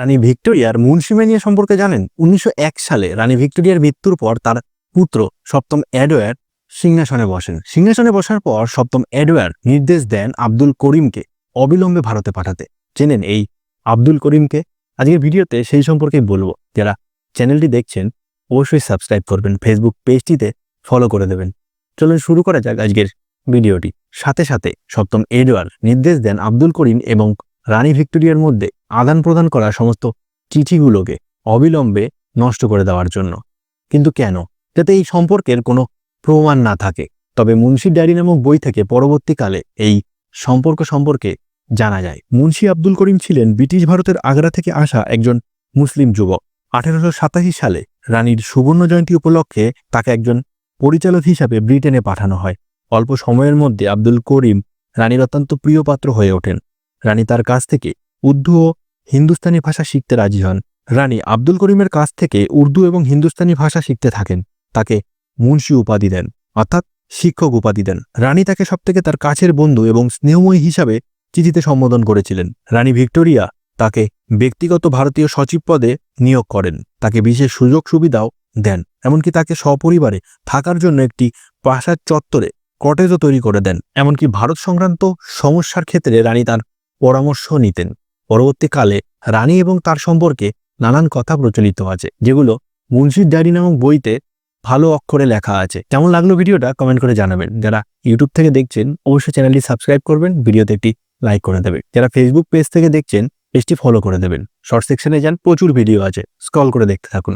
রানী ভিক্টোরিয়ার মুন্সিম্যানিয়া সম্পর্কে জানেন? উনিশশো এক সালে রানী ভিক্টোরিয়ার মৃত্যুর পর তার পুত্র সপ্তম এডওয়ার সিংহাসনে বসেন। সিংহাসনে বসার পর সপ্তম এডওয়ার নির্দেশ দেন আব্দুল করিমকে অবিলম্বে ভারতে পাঠাতে। চেনেন এই আব্দুল করিমকে? আজকের ভিডিওতে সেই সম্পর্কে বলব। যারা চ্যানেলটি দেখছেন, অবশ্যই সাবস্ক্রাইব করবেন, ফেসবুক পেজটিতে ফলো করে দেবেন। চলুন শুরু করা যাক আজকের ভিডিওটি। সাথে সাথে সপ্তম এডওয়ার নির্দেশ দেন আব্দুল করিম এবং রানী ভিক্টোরিয়ার মধ্যে আদান প্রদান করা সমস্ত চিঠিগুলোকে অবিলম্বে নষ্ট করে দেওয়ার জন্য। কিন্তু কেন? যাতে এই সম্পর্কের কোনো প্রমাণ না থাকে। তবে মুন্সি ডায়েরি নামক বই থেকে পরবর্তীকালে এই সম্পর্ক সম্পর্কে জানা যায়। মুন্সি আব্দুল করিম ছিলেন ব্রিটিশ ভারতের আগ্রা থেকে আসা একজন মুসলিম যুবক। আঠেরোশো সাতাশি সালে রানীর সুবর্ণ জয়ন্তী উপলক্ষে তাকে একজন পরিচালক হিসাবে ব্রিটেনে পাঠানো হয়। অল্প সময়ের মধ্যে আব্দুল করিম রানীর অত্যন্ত প্রিয় পাত্র হয়ে ওঠেন। রানী তার কাছ থেকে উর্দু ও হিন্দুস্তানি ভাষা শিখতে রাজি হন। রানী আব্দুল করিমের কাছ থেকে উর্দু এবং হিন্দুস্তানি ভাষা শিখতে থাকেন। তাকে মুন্সি উপাধি দেন, অর্থাৎ শিক্ষক উপাধি দেন। রানী তাকে সবথেকে তার কাছের বন্ধু এবং স্নেহময়ী হিসাবে চিঠিতে সম্বোধন করেছিলেন। রানী ভিক্টোরিয়া তাকে ব্যক্তিগত ভারতীয় সচিব পদে নিয়োগ করেন। তাকে বিশেষ সুযোগ সুবিধাও দেন, এমনকি তাকে সপরিবারে থাকার জন্য একটি প্রাসাদ চত্বরে কটেজও তৈরি করে দেন। এমনকি ভারত সংক্রান্ত সমস্যার ক্ষেত্রে রানী তার পরামর্শ নিতেন। পরবর্তীকালে রানী এবং তার সম্পর্কে নানান কথা প্রচলিত আছে, যেগুলো মুন্সির ডায়েরি নামক বইতে ভালো অক্ষরে লেখা আছে। কেমন লাগল ভিডিওটা কমেন্ট করে জানাবেন। যারা ইউটিউব থেকে দেখছেন, অবশ্যই চ্যানেলটি সাবস্ক্রাইব করবেন, ভিডিওতে একটি লাইক করে দেবেন। যারা ফেসবুক পেজ থেকে দেখছেন, পেজটি ফলো করে দেবেন। শর্ট সেকশনে যান, প্রচুর ভিডিও আছে, স্ক্রল করে দেখতে থাকুন।